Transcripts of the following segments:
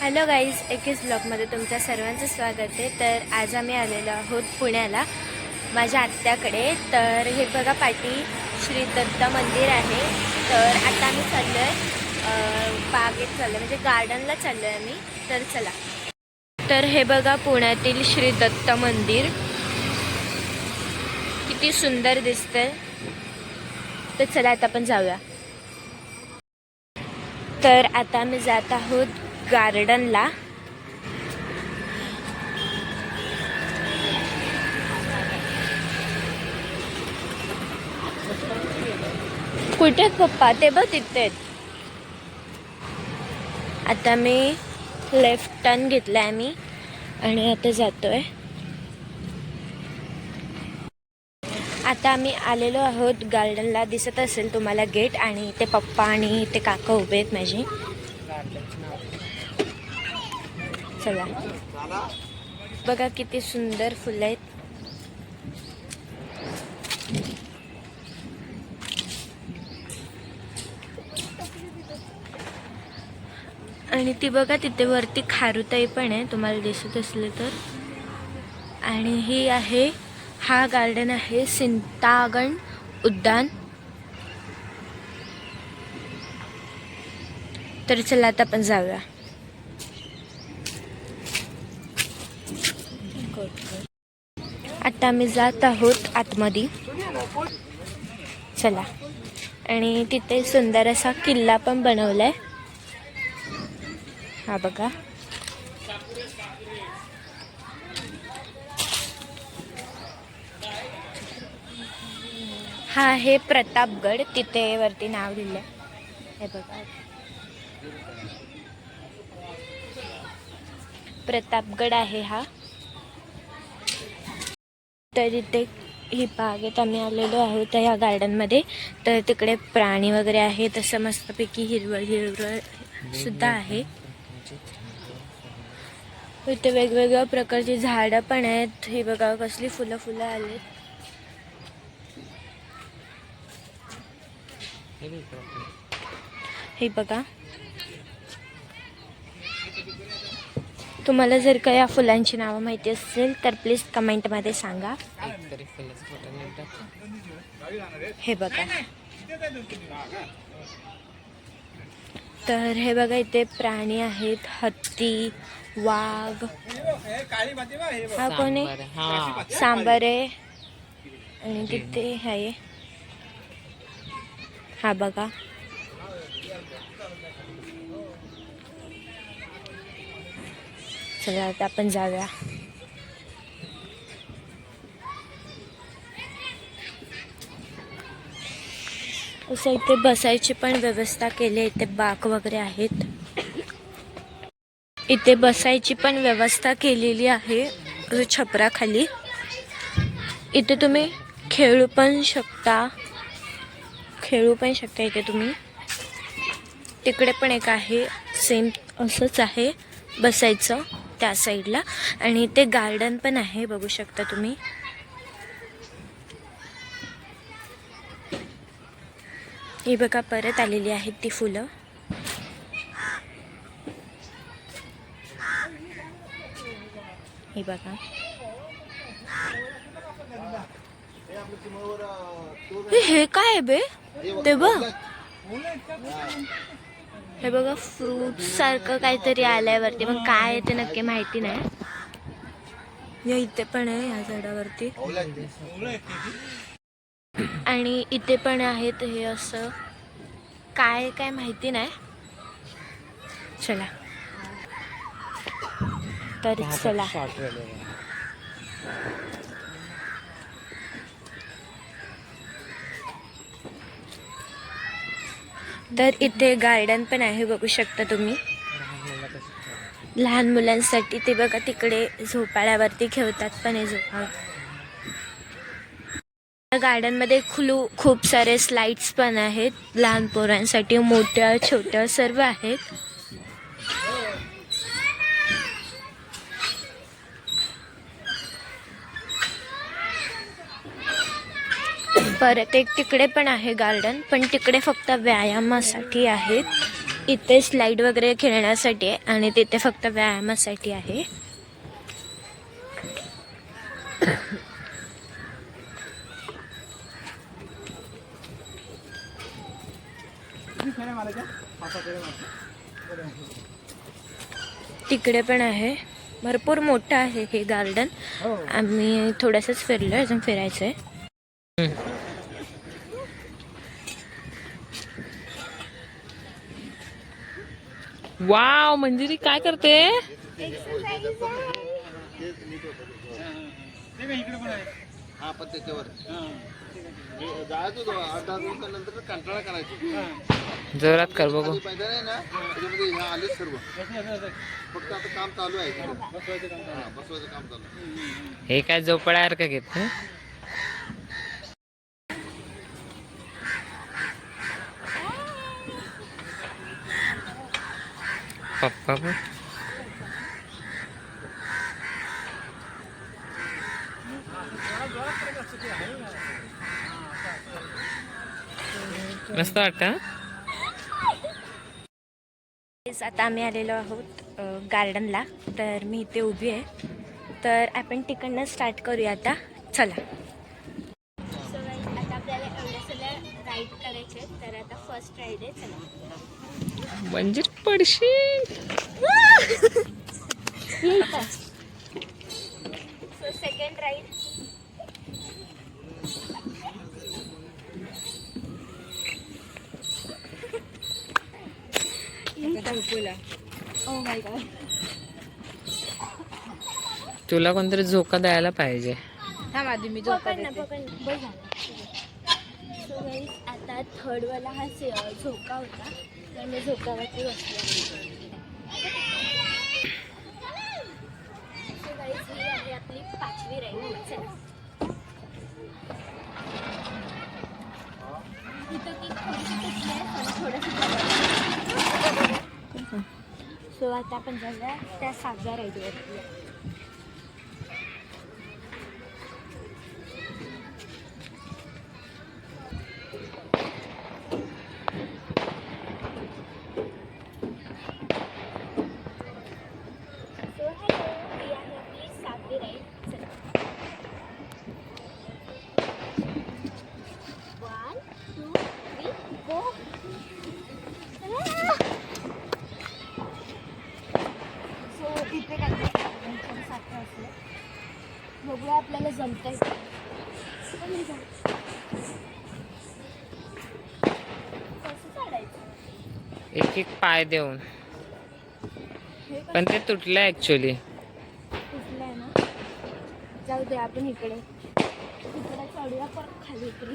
Hello guys एकेच ब्लॉगमध्ये तुमच्या सर्वांचं स्वागत आहे. तर आज आम्ही आलेलो आहोत पुण्याला माझ्या आत्याकडे. तर हे बघा पाठी श्री दत्त मंदिर आहे. तर आता आम्ही चाललो आहे बागेत चाललो म्हणजे गार्डनला चाललो आहे आम्ही. तर चला. तर हे बघा पुण्यातील श्री दत्त मंदिर. किती सुंदर दिसतंय. तर चला आता आपण जाऊया. तर आता आम्ही जात आहोत गार्डनला. कुठे पप्पा? ते बघ तिथे आहेत. आता मी लेफ्ट टर्न घेतलाय आम्ही आणि आता जातोय. आता आम्ही आलेलो आहोत गार्डनला. दिसत असेल तुम्हाला गेट आणि ते पप्पा आणि ते काका उभे आहेत माझे. चला. बघा किती सुंदर फुलं आहेत. आणि ती बघा तिथे वरती खारुताई पण आहे तुम्हाला दिसत असले तर. आणि ही आहे हा गार्डन आहे सिंतागण उद्यान. तर चला आता आपण जाऊया. आता आम्ही जात आहोत आतमध्ये. चला. आणि तिथे सुंदर असा किल्ला पण बनवलाय. हा बघा. हा आहे प्रतापगड. तिथे वरती नाव लिहिलंय. हे बघा. प्रतापगड आहे हा. तर इथे ही बागेत आम्ही आलेलो आहोत ह्या गार्डनमध्ये तर तिकडे प्राणी वगैरे आहे तसं मस्तपैकी हिरवळ हिरवळ सुद्धा आहे. इथे वेगवेगळ्या प्रकारची झाडं पण आहेत. हे बघा कसली फुलं फुलं आलेत हे बघा. तुम्हाला जर का या फुलांची नावं माहिती असेल तर प्लीज कमेंटमध्ये सांगा. हे बघा. तर हे बघा इथे प्राणी आहेत. हत्ती वाघ. हा कोण आहे? हा. सांबर आहे. आणि तिथे आहे. हा बघा. चला आता आपण जाऊया असं इथे बसायची पण व्यवस्था केली आहे इथे बाक वगैरे आहेत. इथे बसायची पण व्यवस्था केलेली आहे छपराखाली. इथे तुम्ही खेळू पण शकता. खेळू पण शकता इथे तुम्ही. तिकडे पण एक आहे सेम असंच आहे बसायचं. त्या साईडला. आणि ते गार्डन पण आहे बघू शकता तुम्ही. ही बघा परत आलेली आहेत ती फुलं. ही बघा. हे- काय आहे बे? ते बघ हे बघा फ्रूट सारखं काहीतरी आलंय वरती पण काय आहे ते नक्की माहिती नाही. या इथे पण आहे ह्या झाडावरती. आणि इथे पण आहेत हे असं. काय काय माहिती नाही. चला. तर चला. तर इथे गार्डन पण आहे बघू शकता तुम्ही. लहान मुलांसाठी ते बघा तिकडे झोपाळ्यावरती खेळतात पण हे गार्डन गार्डनमध्ये खुलू खूप सारे स्लाइड्स पण आहेत. लहान पोरांसाठी मोठ्या छोट्या सर्व आहेत. परत एक तिकडे पण आहे गार्डन पण तिकडे फक्त व्यायामासाठी आहेत. इथे स्लाईड वगैरे खेळण्यासाठी आहे आणि तिथे फक्त व्यायामासाठी आहे. तिकडे पण आहे. भरपूर मोठं आहे हे गार्डन आम्ही थोडंसंच फिरलो अजून फिरायचं आहे वाव मंजिरी काय करते? हा पण त्याच्यावर. जायचो तो आठ दहा दिवसानंतर कंटाळा करायचो जोरात कर बघू खाली मैदान आहे ना त्याच्यामध्ये ह्या आलेच सर्व फक्त आता काम चालू आहे तिथे. हा, बसवायचं काम चालू आहे. हे काय झोपड्यासारखं घेत हं? मस्त आता आम्ही आलेलो आहोत गार्डनला तर मी इथे उभी आहे. तर आपण तिकडनं स्टार्ट करूया आता. चला. राईड करायचे तर आता फर्स्ट राईड आहे चला. मंजिरी पडशील सो सेकंड राईड तुला कोणतरी झोका द्यायला पाहिजे. पकड ना पकड ना. बघ सो गाईज आता थर्ड वाला हा से- झोका होता. तर मी झोकावरती बसले. ही आहे आपली पाचवी राईड चला. इथं ती थोडीशी कसली आहे पण थोडंसं सो आता आपण जाऊया त्या सहाव्या राईडवरती सो हॅलो ही आहे आपली सातवी राईड चला one two three go so इथे काय सात असले बघूया आपल्याला जमतंय. एक एक पाय देऊन. हे पण ते तुटलं ऍक्च्युली कुठलं आहे ना? जाऊ दे आपण इकडे. इकडे चढूया परत खाली इकडे.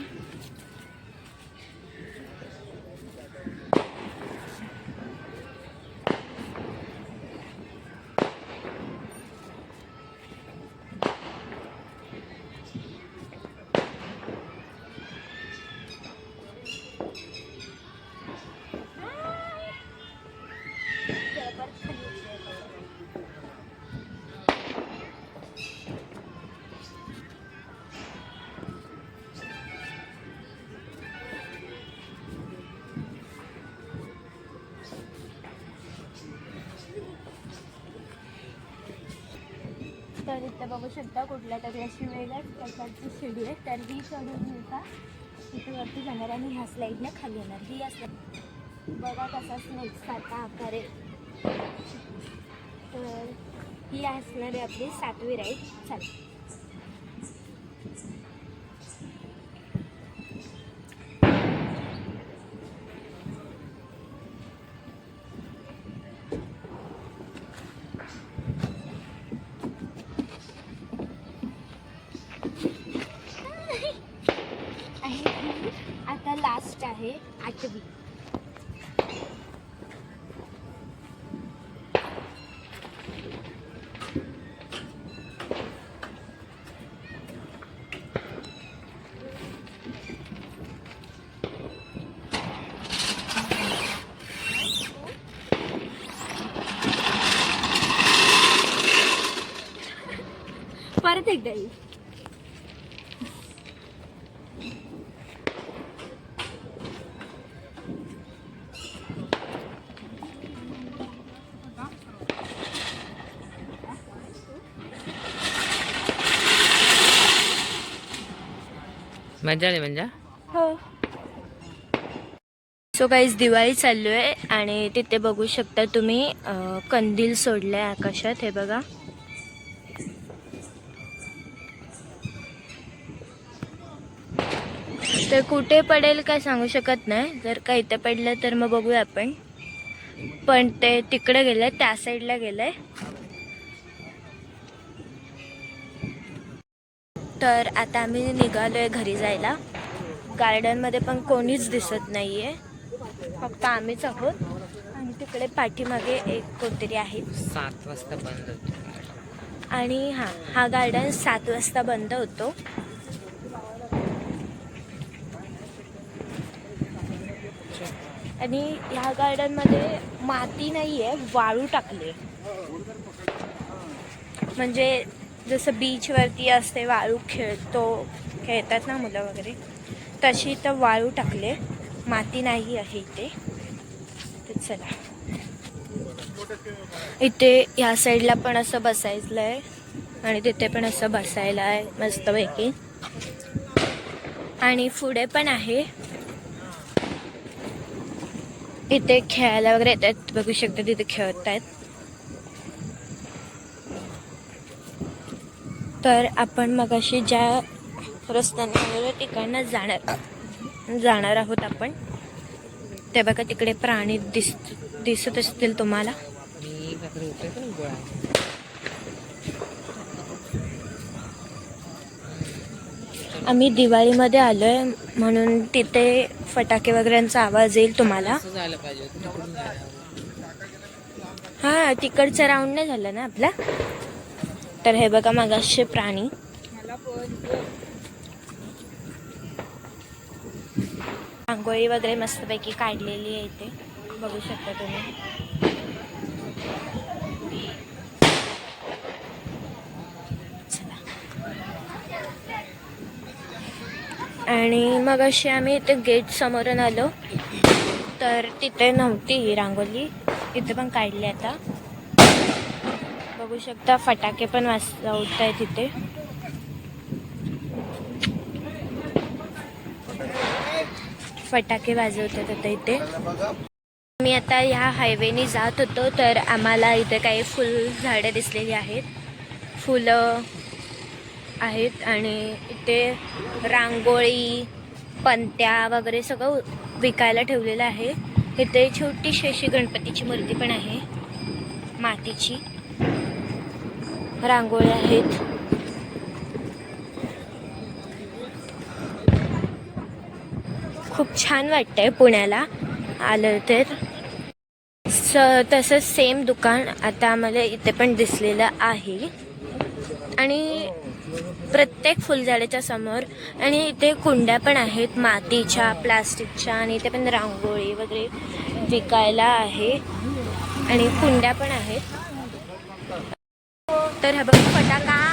तर बघू शकता कुठल्या तरी अशी वेगळ्याच प्रकारची शिडी आहे तर ही चढून मी का इथे वरती जाणार आणि ह्या स्लाईडने खाली येणार. ही असं बघा कसा स्नेक सारखा आकार आहे. तर ही असणार आहे आपली सातवी राईड चालेल लास्ट आहे आठवी. परत एकदा येईल. मजा आली म्हणजे? हो. सो काहीच दिवाळी चालू आहे आणि तिथे बघू शकता तुम्ही अं, कंदील सोडले आकाशात हे बघा. तर कुठे पडेल काय सांगू शकत नाही. जर का इथे पडलं तर मग बघूया आपण. पण ते तिकडे गेलंय त्या साईडला गेलंय. तर आता आम्ही निघालोय घरी जायला. गार्डनमध्ये पण कोणीच दिसत नाहीये. फक्त आम्हीच आहोत. आणि तिकडे पाठीमागे एक कोणतरी आहे. सात वाजता बंद होतो. आणि हा हा गार्डन सात वाजता बंद होतो. आणि ह्या गार्डनमध्ये माती नाही आहे वाळू टाकले. म्हणजे जसं बीचवरती असते वाळू खेळतो खेळतात ना मुलं वगैरे. तशी इथं वाळू टाकले. माती नाही आहे इथे. तर चला. इथे ह्या साईडला पण असं बसायचं आहे आणि तिथे पण असं बसायला आहे मस्तपैकी. आणि पुढे पण आहे. इथे खेळायला वगैरे येतात. बघू शकता तिथे खेळत आहेत तर आपण मगाशी ज्या रस्त्याने आलेलो तिकडनं जाणार जाणार आहोत आपण. ते बघा तिकडे प्राणी दिस दिसत असतील तुम्हाला. आम्ही दिवाळीमध्ये आलोय म्हणून तिथे फटाके वगैरेचा आवाज येईल तुम्हाला. हां हा तिकडचा राऊंड नाही झाला ना आपला? तर हे बघा मागाशे प्राणी. रांगोळी वगैरे मस्तपैकी काढलेली आहे इथे. बघू शकता तुम्ही. आणि मग अशी आम्ही इथे गेट समोरून आलो. तर तिथे नव्हती ही रांगोळी इथे पण काढली आता. बघू शकता फटाके पण वाजवत आहे तिथे. फटाके वाजवतात आता इथे. मी आता ह्या हायवेने जात होतो तर आम्हाला इथे काही फुल झाडे दिसलेली आहेत. फुलं आहेत आणि इथे रांगोळी पंत्या वगैरे सगळं विकायला ठेवलेलं आहे. इथे छोटीशी अशी गणपतीची मूर्ती पण आहे मातीची. रांगोळी आहेत. खूप छान वाटतंय पुण्याला आलं तर. स तसंच सेम दुकान आता आम्हाला इथे पण दिसलेलं आहे. आणि प्रत्येक फुलझाडाच्या समोर आणि इथे कुंड्या पण आहेत मातीच्या प्लास्टिकच्या आणि इथे पण रांगोळी वगैरे विकायला आहे. आणि कुंड्या पण आहेत. तर हा बघा फटाका